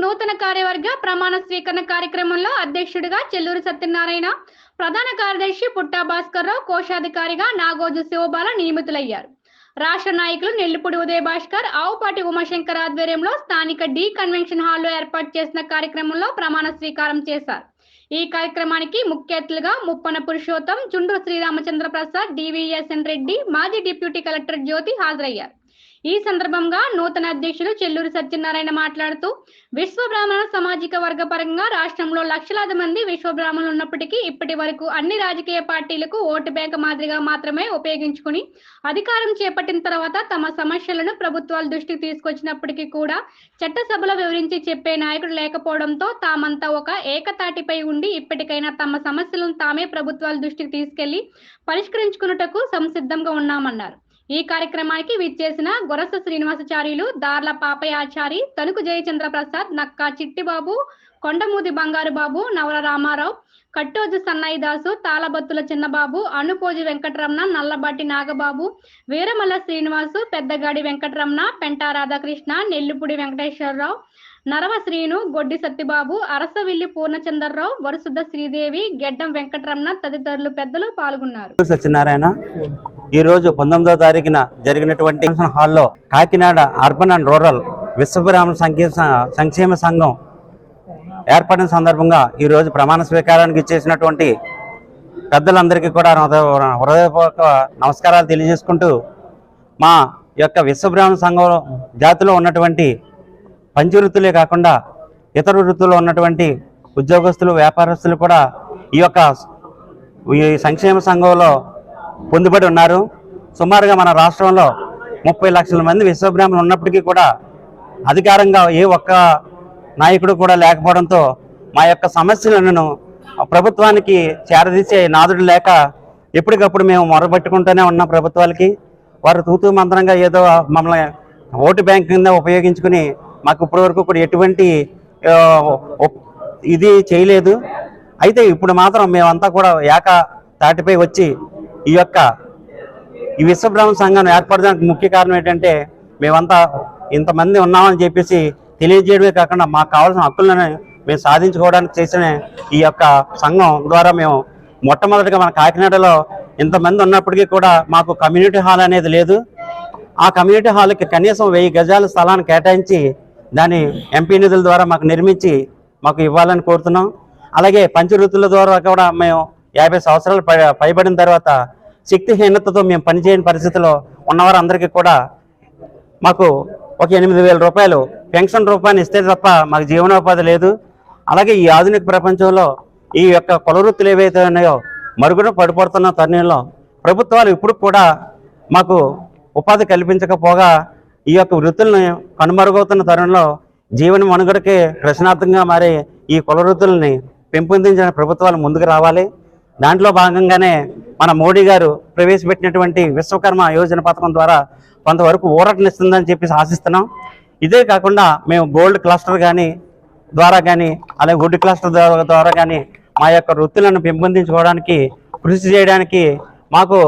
నూతన కార్యవర్గ ప్రమాణ స్వీకరణ కార్యక్రమంలో అధ్యక్షుడిగా చెల్లూరు సత్యనారాయణ ప్రధాన కార్యదర్శి పుట్టా భాస్కర్ రావు కోశాధికారిగా నాగోజు శివబాల నియమితులయ్యారు. రాష్ట్ర నాయకులు నెల్లిపూడి ఉదయ భాస్కర్ ఆవుపాటి ఉమాశంకర్ ఆధ్వర్యంలో స్థానిక డి కన్వెన్షన్ హాల్లో ఏర్పాటు చేసిన కార్యక్రమంలో ప్రమాణ స్వీకారం చేశారు. ఈ కార్యక్రమానికి ముఖ్య అతిథులుగా ముప్పన పురుషోత్తం చుండ్రు శ్రీరామచంద్ర ప్రసాద్ డివిఎస్ఎన్ రెడ్డి మాజీ డిప్యూటీ కలెక్టర్ జ్యోతి హాజరయ్యారు. ఈ సందర్భంగా నూతన అధ్యక్షులు చెల్లూరు సత్యనారాయణ మాట్లాడుతూ విశ్వ బ్రాహ్మణ సామాజిక వర్గ పరంగా రాష్ట్రంలో లక్షలాది మంది విశ్వ బ్రాహ్మణులు ఉన్నప్పటికీ ఇప్పటి వరకు అన్ని రాజకీయ పార్టీలకు ఓటు బ్యాంక్ మాదిరిగా మాత్రమే ఉపయోగించుకుని అధికారం చేపట్టిన తర్వాత తమ సమస్యలను ప్రభుత్వాల దృష్టికి తీసుకొచ్చినప్పటికీ కూడా చట్టసభలో వివరించి చెప్పే నాయకుడు లేకపోవడంతో తామంతా ఒక ఏకతాటిపై ఉండి ఇప్పటికైనా తమ సమస్యలను తామే ప్రభుత్వాల దృష్టికి తీసుకెళ్ళి పరిష్కరించుకున్నటకు సంసిద్ధంగా ఉన్నామన్నారు. ఈ కార్యక్రమానికి విచ్చేసిన గొరస శ్రీనివాసాచార్యులు దార్ల పాపయాచారి తణుకు జయచంద్ర ప్రసాద్ నక్కా చిట్టిబాబు కొండమూది బంగారు బాబు నవల రామారావు కట్టోజు సన్నాయి దాసు తాళబత్తుల చిన్నబాబు అనుపోజు వెంకటరమణ నల్లబాటి నాగబాబు వీరమల్ల శ్రీనివాసు పెద్దగాడి వెంకటరమణ పెంటా రాధాకృష్ణ నెల్లిపూడి వెంకటేశ్వరరావు నరవ శ్రీను గొడ్డి సత్యబాబు అరసవిల్లి పూర్ణచంద్రరావు వరుసుద్ద శ్రీదేవి గెడ్డం వెంకటరమణ తదితరులు పెద్దలు పాల్గొన్నారు. సత్యనారాయణ ఈ రోజు పంతొమ్మిదవ తారీఖున జరిగినటువంటి హాల్లో కాకినాడ అర్బన్ అండ్ రూరల్ విశ్వబ్రాహ్మణ సంక్షేమ సంక్షేమ సంఘం ఏర్పడిన సందర్భంగా ఈ రోజు ప్రమాణ స్వీకారానికి ఇచ్చేసినటువంటి పెద్దలందరికీ కూడా హృదయపూర్వక నమస్కారాలు తెలియజేసుకుంటూ మా యొక్క విశ్వబ్రాహ్మణ సంఘం జాతిలో ఉన్నటువంటి పంచవృత్తులే కాకుండా ఇతర వృత్తుల్లో ఉన్నటువంటి ఉద్యోగస్తులు వ్యాపారస్తులు కూడా ఈ యొక్క ఈ సంక్షేమ సంఘంలో పొందుబడి ఉన్నారు. సుమారుగా మన రాష్ట్రంలో ముప్పై లక్షల మంది విశ్వబ్రాహ్మణులు ఉన్నప్పటికీ కూడా అధికారంగా ఏ ఒక్క నాయకుడు కూడా లేకపోవడంతో మా యొక్క సమస్యలను ప్రభుత్వానికి చేరదీసే నాదుడు లేక ఎప్పటికప్పుడు మేము మొరబెట్టుకుంటూనే ఉన్నాం ప్రభుత్వాలకి. వారు తూతూ మంత్రంగా ఏదో మమ్మల్ని ఓటు బ్యాంక్ కింద ఉపయోగించుకుని మాకు ఇప్పటి వరకు కూడా ఎటువంటి ఇది చేయలేదు. అయితే ఇప్పుడు మాత్రం మేమంతా కూడా ఏక తాటిపై వచ్చి ఈ యొక్క ఈ విశ్వబ్రహ్మ సంఘం ఏర్పడడానికి ముఖ్య కారణం ఏంటంటే మేమంతా ఇంతమంది ఉన్నామని చెప్పేసి తెలియజేయడమే కాకుండా మాకు కావాల్సిన హక్కులను మేము సాధించుకోవడానికి చేసిన ఈ యొక్క సంఘం ద్వారా మేము మొట్టమొదటిగా మన కాకినాడలో ఇంతమంది ఉన్నప్పటికీ కూడా మాకు కమ్యూనిటీ హాల్ అనేది లేదు. ఆ కమ్యూనిటీ హాల్కి కనీసం వెయ్యి గజాల స్థలాన్ని కేటాయించి దాన్ని ఎంపీ నిధుల ద్వారా మాకు నిర్మించి మాకు ఇవ్వాలని కోరుతున్నాం. అలాగే పంచవృత్తుల ద్వారా కూడా మేము యాభై సంవత్సరాలు పై- పైబడిన తర్వాత శక్తిహీనతతో మేము పనిచేయని పరిస్థితిలో ఉన్నవారందరికీ కూడా మాకు ఒక ఎనిమిది వేల రూపాయలు పెన్షన్ రూపాన్ని ఇస్తే తప్ప మాకు జీవనోపాధి లేదు. అలాగే ఈ ఆధునిక ప్రపంచంలో ఈ యొక్క కులవృత్తులు ఏవైతే ఉన్నాయో మరుగున పడిపోతున్న తరుణంలో ప్రభుత్వాలు ఇప్పుడు కూడా మాకు ఉపాధి కల్పించకపోగా ఈ యొక్క వృత్తులను కనుమరుగవుతున్న తరుణంలో జీవన మనుగడకి ప్రశ్నార్థంగా మారే ఈ కుల వృత్తుల్ని పెంపొందించిన ప్రభుత్వాలు ముందుకు రావాలి. దాంట్లో భాగంగానే మన మోడీ గారు ప్రవేశపెట్టినటువంటి విశ్వకర్మ యోజన పథకం ద్వారా కొంతవరకు ఊరటనిస్తుందని చెప్పేసి ఆశిస్తున్నాం. ఇదే కాకుండా మేము గోల్డ్ క్లస్టర్ కానీ ద్వారా కానీ అలాగే వుడ్ క్లస్టర్ ద్వారా- కానీ మా యొక్క వృత్తులను పెంపొందించుకోవడానికి కృషి చేయడానికి మాకు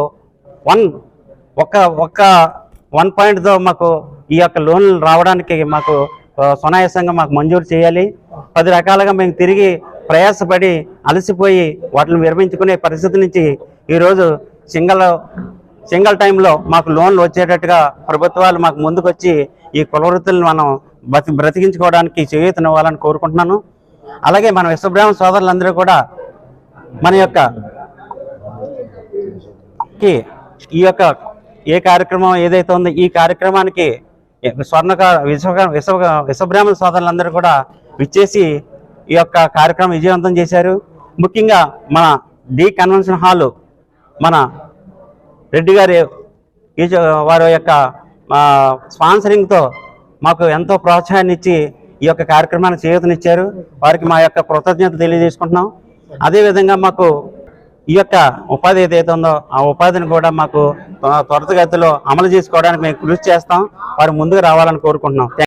వన్ ఒక్క ఒక్క వన్ పాయింట్తో మాకు ఈ యొక్క లోన్లు రావడానికి మాకు సునాయాసంగా మాకు మంజూరు చేయాలి. పది రకాలుగా మేము తిరిగి ప్రయాసపడి అలసిపోయి వాటిని విరమించుకునే పరిస్థితి నుంచి ఈరోజు సింగల్ సింగల్ టైంలో మాకు లోన్లు వచ్చేటట్టుగా ప్రభుత్వాలు మాకు ముందుకొచ్చి ఈ కులవృత్తులను మనం బ్రతి బ్రతికించుకోవడానికి చేయూతనివ్వాలని కోరుకుంటున్నాను. అలాగే మన విశ్వబ్రాహ్మణ సోదరులందరూ కూడా మన యొక్క ఈ యొక్క ఏ కార్యక్రమం ఏదైతే ఉందో ఈ కార్యక్రమానికి స్వర్ణకార విశ్వ విశ్వ విశ్వబ్రాహ్మణ సోదరులందరూ కూడా విచ్చేసి ఈ యొక్క కార్యక్రమం విజయవంతం చేశారు. ముఖ్యంగా మన డి కన్వెన్షన్ హాలు మన రెడ్డి గారి వారి యొక్క స్పాన్సరింగ్తో మాకు ఎంతో ప్రోత్సాహాన్ని ఇచ్చి ఈ యొక్క కార్యక్రమానికి చేయూతనిచ్చారు. వారికి మా యొక్క కృతజ్ఞత తెలియజేసుకుంటున్నాం. అదేవిధంగా మాకు ఈ యొక్క ఉపాధి ఏదైతే ఉందో ఆ ఉపాధిని కూడా మాకు త్వరతగతిలో త్వరితగతిలో అమలు చేసుకోవడానికి మేము కృషి చేస్తాం. వారు ముందుకు రావాలని కోరుకుంటున్నాం.